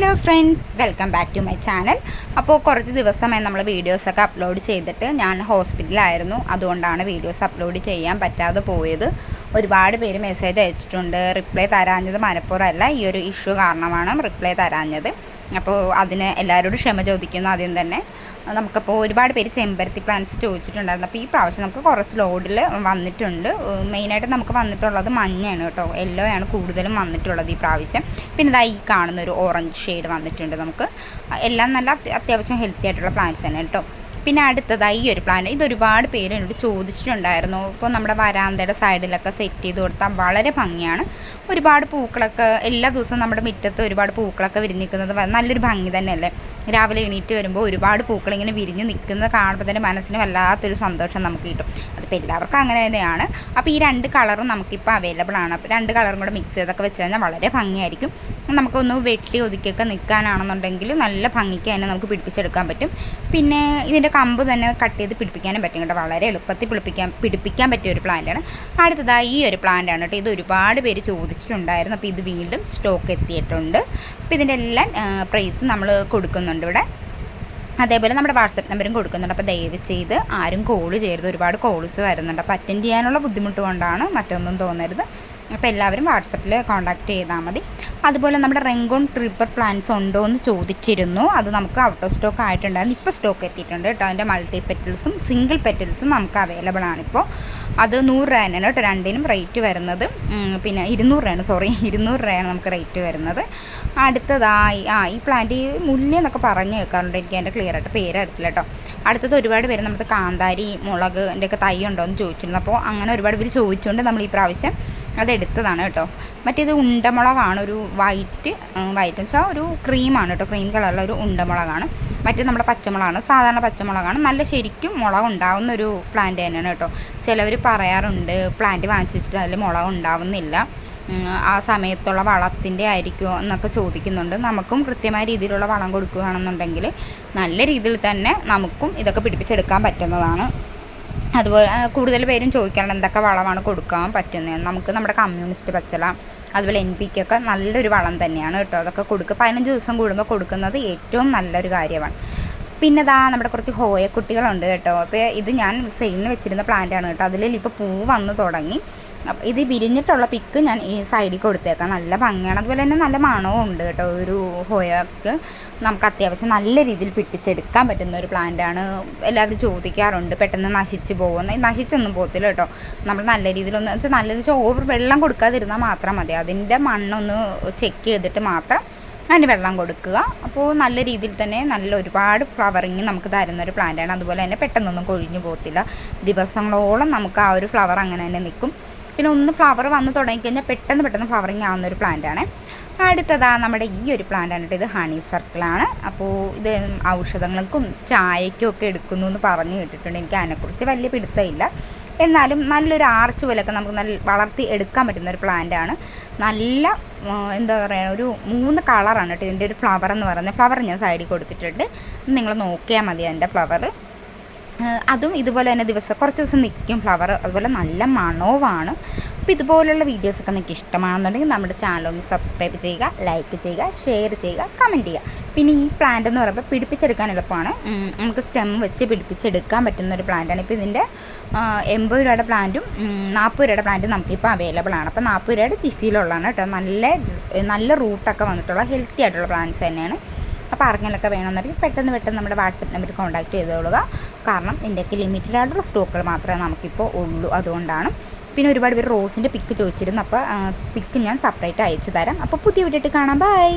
Friends welcome back to my channel. അപ്പോൾ കുറച്ച് ദിവസമായി നമ്മൾ വീഡിയോസൊക്കെ അപ്ലോഡ് ചെയ്തിട്ട് ഞാൻ ഹോസ്പിറ്റലിലായിരുന്നു. അതുകൊണ്ടാണ് വീഡിയോസ് അപ്ലോഡ് ചെയ്യാൻ പറ്റാതെ പോയത്. ഒരുപാട് പേര് മെസ്സേജ് അയച്ചിട്ടുണ്ട്. റിപ്ലൈ തരാഞ്ഞത് മനഃപൂർവമല്ല. ഈ ഒരു ഇഷ്യൂ കാരണമാണ് റിപ്ലൈ തരാഞ്ഞത്. അപ്പോൾ അതിന് എല്ലാവരോടും ക്ഷമ ചോദിക്കുന്നു ആദ്യം തന്നെ. നമുക്കപ്പോൾ ഒരുപാട് പേര് ചെമ്പരത്തി പ്ലാന്റ്സ് ചോദിച്ചിട്ടുണ്ടായിരുന്നു. അപ്പോൾ ഈ പ്രാവശ്യം നമുക്ക് കുറച്ച് ലോഡിൽ വന്നിട്ടുണ്ട്. മെയിനായിട്ട് നമുക്ക് വന്നിട്ടുള്ളത് മഞ്ഞയാണ് കേട്ടോ. യെല്ലോ ആണ് കൂടുതലും വന്നിട്ടുള്ളത് ഈ പ്രാവശ്യം. പിന്നെ ഇതാ ഈ കാണുന്ന ഒരു ഓറഞ്ച് ഷെയ്ഡ് വന്നിട്ടുണ്ട് നമുക്ക്. എല്ലാം നല്ല അത്യാവശ്യം ഹെൽത്തി ആയിട്ടുള്ള പ്ലാന്റ്സ് തന്നെ കേട്ടോ. പിന്നെ അടുത്തതായി ഈ ഒരു പ്ലാന്റ് ഇതൊരുപാട് പേര് എന്നോട് ചോദിച്ചിട്ടുണ്ടായിരുന്നു. ഇപ്പോൾ നമ്മുടെ വരാന്തയുടെ സൈഡിലൊക്കെ സെറ്റ് ചെയ്ത് കൊടുത്താൽ വളരെ ഭംഗിയാണ്. ഒരുപാട് പൂക്കളൊക്കെ എല്ലാ ദിവസവും നമ്മുടെ മുറ്റത്ത് ഒരുപാട് പൂക്കളൊക്കെ വിരിഞ്ഞ് നിൽക്കുന്നത് നല്ലൊരു ഭംഗി തന്നെയല്ലേ? രാവിലെ എണീറ്റ് വരുമ്പോൾ ഒരുപാട് പൂക്കൾ ഇങ്ങനെ വിരിഞ്ഞ് നിൽക്കുന്നത് കാണുമ്പോൾ തന്നെ മനസ്സിന് വല്ലാത്തൊരു സന്തോഷം നമുക്ക് കിട്ടും. അതിപ്പോൾ എല്ലാവർക്കും അങ്ങനെ തന്നെയാണ്. അപ്പോൾ ഈ രണ്ട് കളറും നമുക്കിപ്പോൾ അവൈലബിൾ ആണ്. അപ്പോൾ രണ്ട് കളറും കൂടെ മിക്സ് ചെയ്തൊക്കെ വെച്ച് കഴിഞ്ഞാൽ വളരെ ഭംഗിയായിരിക്കും. നമുക്കൊന്ന് വെട്ടി ഒതുക്കിയൊക്കെ നിൽക്കാനാണെന്നുണ്ടെങ്കിൽ നല്ല ഭംഗിക്ക് തന്നെ നമുക്ക് പിടിപ്പിച്ചെടുക്കാൻ പറ്റും. പിന്നെ ഇതിന്റെ കമ്പ് തന്നെ കട്ട് ചെയ്ത് പിടിപ്പിക്കാനും പറ്റും കേട്ടോ. വളരെ എളുപ്പത്തിൽ പിടിപ്പിക്കാൻ പിടിപ്പിക്കാൻ പറ്റിയ ഒരു പ്ലാന്റാണ് അടുത്തതായി ഈ ഒരു പ്ലാന്റാണ് കേട്ടോ. ഇത് ഒരുപാട് പേര് ചോദിച്ചിട്ടുണ്ടായിരുന്നു. അപ്പോൾ ഇത് വീണ്ടും സ്റ്റോക്ക് എത്തിയിട്ടുണ്ട്. അപ്പോൾ ഇതിന്റെ എല്ലാം പ്രൈസ് നമ്മൾ കൊടുക്കുന്നുണ്ട് ഇവിടെ. അതേപോലെ നമ്മുടെ വാട്സപ്പ് നമ്പറും കൊടുക്കുന്നുണ്ട്. അപ്പോൾ ദയവ് ചെയ്ത് ആരും കോൾ ചെയ്യരുത്. ഒരുപാട് കോൾസ് വരുന്നുണ്ട്. അപ്പോൾ അറ്റൻഡ് ചെയ്യാനുള്ള ബുദ്ധിമുട്ട് കൊണ്ടാണ് മറ്റൊന്നും തോന്നരുത്. അപ്പോൾ എല്ലാവരും വാട്സപ്പിൽ കോൺടാക്ട് ചെയ്താൽ മതി. അതുപോലെ നമ്മുടെ റെങ്കോൺ ട്രിപ്പർ പ്ലാൻസ് ഉണ്ടോ എന്ന് ചോദിച്ചിരുന്നു. അത് നമുക്ക് ഔട്ട് ഓഫ് സ്റ്റോക്ക് ആയിട്ടുണ്ടായിരുന്നു. ഇപ്പോൾ സ്റ്റോക്ക് എത്തിയിട്ടുണ്ട് കേട്ടോ. അതിന്റെ മൾട്ടി പെറ്റൽസും സിംഗിൾ പെറ്റൽസും നമുക്ക് അവൈലബിൾ ആണിപ്പോൾ അത് നൂറ് രൂപയാണ് കേട്ടോ രണ്ടിനും റേറ്റ് വരുന്നത്. പിന്നെ ഇരുന്നൂറ് രൂപയാണ് സോറി ഇരുന്നൂറ് രൂപയാണ് നമുക്ക് റേറ്റ് വരുന്നത്. അടുത്തതായി ആ ഈ പ്ലാന്റ് ഈ മുല്ല എന്നൊക്കെ പറഞ്ഞു കേൾക്കാറുണ്ട്. എനിക്ക് അതിന്റെ ക്ലിയർ ആയിട്ട് പേര് അറിയില്ല കേട്ടോ. അടുത്തത് ഒരുപാട് പേര് നമ്മുടെ കാന്താരി മുളക് എന്റെയൊക്കെ തൈ ഉണ്ടോ എന്ന് ചോദിച്ചിരുന്നു. അപ്പോൾ അങ്ങനെ ഒരുപാട് പേര് ചോദിച്ചുകൊണ്ട് നമ്മൾ ഈ പ്രാവശ്യം അത് കേട്ടോ. മറ്റേത് ഉണ്ടമുളകാണ് ഒരു വൈറ്റ് വൈറ്റ് വെച്ചാൽ ഒരു ക്രീമാണ് കേട്ടോ. ക്രീം കളറിലുള്ള ഒരു ഉണ്ടമുളകാണ്. മറ്റേ നമ്മുടെ പച്ചമുളകാണ് സാധാരണ പച്ചമുളകാണ്. നല്ല ശരിക്കും മുളക് ഉണ്ടാകുന്ന ഒരു പ്ലാന്റ് തന്നെയാണ് കേട്ടോ. ചിലവർ പറയാറുണ്ട് പ്ലാന്റ് വാങ്ങിച്ചു വെച്ചിട്ട് അതിൽ മുളക് ഉണ്ടാവുന്നില്ല. ആ സമയത്തുള്ള വളത്തിന്റെ ആയിരിക്കുമോ എന്നൊക്കെ ചോദിക്കുന്നുണ്ട്. നമുക്കും കൃത്യമായ രീതിയിലുള്ള വളം കൊടുക്കുകയാണെന്നുണ്ടെങ്കിൽ നല്ല രീതിയിൽ തന്നെ നമുക്കും ഇതൊക്കെ പിടിപ്പിച്ചെടുക്കാൻ പറ്റുന്നതാണ്. അതുപോലെ കൂടുതൽ പേരും ചോദിക്കാറുണ്ട് എന്തൊക്കെ വളമാണ് കൊടുക്കാൻ പറ്റുന്നത് നമുക്ക് നമ്മുടെ കമ്മ്യൂണിസ്റ്റ് പച്ചല അതുപോലെ എൻ പിക്കൊക്കെ നല്ലൊരു വളം തന്നെയാണ് കേട്ടോ. അതൊക്കെ കൊടുക്കുക പതിനഞ്ച് ദിവസം കൂടുമ്പോൾ കൊടുക്കുന്നത് ഏറ്റവും നല്ലൊരു കാര്യമാണ്. പിന്നെ ഇതാ നമ്മുടെ കുറച്ച് ഹോയ കുട്ടികളുണ്ട് കേട്ടോ. അപ്പോൾ ഇത് ഞാൻ സെയിലിന് വെച്ചിരുന്ന പ്ലാന്റ് ആണ് കേട്ടോ. അതിൽ ഇപ്പോൾ പൂ വന്ന് തുടങ്ങി. ഇത് വിരിഞ്ഞിട്ടുള്ള പിക്ക് ഞാൻ ഈ സൈഡിൽ കൊടുത്തേക്കാം. നല്ല ഭംഗിയാണ്. അതുപോലെ തന്നെ നല്ല മണവും ഉണ്ട് കേട്ടോ. ഒരു ഹോയക്ക് നമുക്ക് അത്യാവശ്യം നല്ല രീതിയിൽ പിടിച്ചെടുക്കാൻ പറ്റുന്ന ഒരു പ്ലാന്റാണ് എല്ലാവരും ചോദിക്കാറുണ്ട്. പെട്ടെന്ന് നശിച്ച് പോകുന്ന നശിച്ചൊന്നും പോകത്തില്ല കേട്ടോ. നമ്മൾ നല്ല രീതിയിലൊന്ന് വെച്ചാൽ നല്ലൊരു ചോറ് വെള്ളം കൊടുക്കാതിരുന്നാൽ മാത്രം മതി. അതിന്റെ മണ്ണൊന്ന് ചെക്ക് ചെയ്തിട്ട് മാത്രം അതിന് വെള്ളം കൊടുക്കുക. അപ്പോൾ നല്ല രീതിയിൽ തന്നെ നല്ല ഒരുപാട് ഫ്ലവറിങ് നമുക്ക് തരുന്ന ഒരു പ്ലാന്റാണ് അതുപോലെ തന്നെ പെട്ടെന്നൊന്നും കൊഴിഞ്ഞു പോകത്തില്ല. ദിവസങ്ങളോളം നമുക്ക് ആ ഒരു ഫ്ലവർ അങ്ങനെ തന്നെ നിൽക്കും. പിന്നെ ഒന്ന് ഫ്ലവർ വന്ന് തുടങ്ങിക്കഴിഞ്ഞാൽ പെട്ടെന്ന് പെട്ടെന്ന് ഫ്ലവറിങ് ആവുന്ന ഒരു പ്ലാന്റാണ് അടുത്തതാ നമ്മുടെ ഈ ഒരു പ്ലാന്റാണ് കേട്ടോ ഇത് ഹണി സർക്കിളാണ് അപ്പോൾ ഇത് ഔഷധങ്ങൾക്കും ചായയ്ക്കും ഒക്കെ എടുക്കുന്നു എന്ന് പറഞ്ഞു കേട്ടിട്ടുണ്ട്. എനിക്ക് അതിനെക്കുറിച്ച് വലിയ പിടുത്തമില്ല. എന്നാലും നല്ലൊരു ആർച്ച് പോലെയൊക്കെ നമുക്ക് നല്ല വളർത്തി എടുക്കാൻ പറ്റുന്ന ഒരു പ്ലാന്റ് ആണ്. നല്ല എന്താ പറയുക ഒരു മൂന്ന് കളറാണ് കേട്ടോ ഇതിന്റെ ഒരു ഫ്ലവർ എന്ന് പറയുന്നത്. ഫ്ലവർ ഞാൻ സൈഡിൽ കൊടുത്തിട്ടുണ്ട്. നിങ്ങൾ നോക്കിയാൽ മതി അതിന്റെ ഫ്ലവർ അതും ഇതുപോലെ തന്നെ ദിവസം കുറച്ച് ദിവസം നിൽക്കും ഫ്ലവർ അതുപോലെ നല്ല മണവുമാണ്. അപ്പോൾ ഇതുപോലുള്ള വീഡിയോസൊക്കെ നിങ്ങൾക്ക് ഇഷ്ടമാണെന്നുണ്ടെങ്കിൽ നമ്മുടെ ചാനൽ ഒന്ന് സബ്സ്ക്രൈബ് ചെയ്യുക ലൈക്ക് ചെയ്യുക ഷെയർ ചെയ്യുക കമന്റ് ചെയ്യുക. പിന്നെ ഈ പ്ലാന്റ് എന്ന് പറയുമ്പോൾ പിടിപ്പിച്ചെടുക്കാൻ എളുപ്പമാണ്. നമുക്ക് സ്റ്റെം വെച്ച് പിടിപ്പിച്ചെടുക്കാൻ പറ്റുന്ന ഒരു പ്ലാന്റാണ് ഇപ്പോൾ ഇതിന്റെ എൺപത് രൂപയുടെ പ്ലാന്റും നാൽപ്പത് രൂപയുടെ പ്ലാന്റും നമുക്കിപ്പോൾ അവൈലബിൾ ആണ്. അപ്പോൾ നാൽപ്പത് രൂപയുടെ ജിഫിയിലുള്ളതാണ് കേട്ടോ. നല്ല നല്ല റൂട്ടൊക്കെ വന്നിട്ടുള്ള ഹെൽത്തി ആയിട്ടുള്ള പ്ലാന്റ്സ് തന്നെയാണ്. അപ്പോൾ ആർക്കെങ്കിലൊക്കെ വേണമെന്നുണ്ടെങ്കിൽ പെട്ടെന്ന് പെട്ടെന്ന് നമ്മുടെ വാട്സപ്പ് നമ്പർ കോൺടാക്ട് ചെയ്തോളുക. കാരണം ഇതിന്റെയൊക്കെ ലിമിറ്റഡ് ആയിട്ടുള്ള സ്റ്റോക്കുകൾ മാത്രമേ നമുക്കിപ്പോൾ ഉള്ളൂ അതുകൊണ്ടാണ്. പിന്നെ ഒരുപാട് പേര് റോസിന്റെ പിക്ക് ചോദിച്ചിരുന്നു. അപ്പോൾ പിക്ക് ഞാൻ സെപ്പറേറ്റ് അയച്ചു തരാം. അപ്പോൾ പുതിയ വീട്ടിട്ട് കാണാം. ബൈ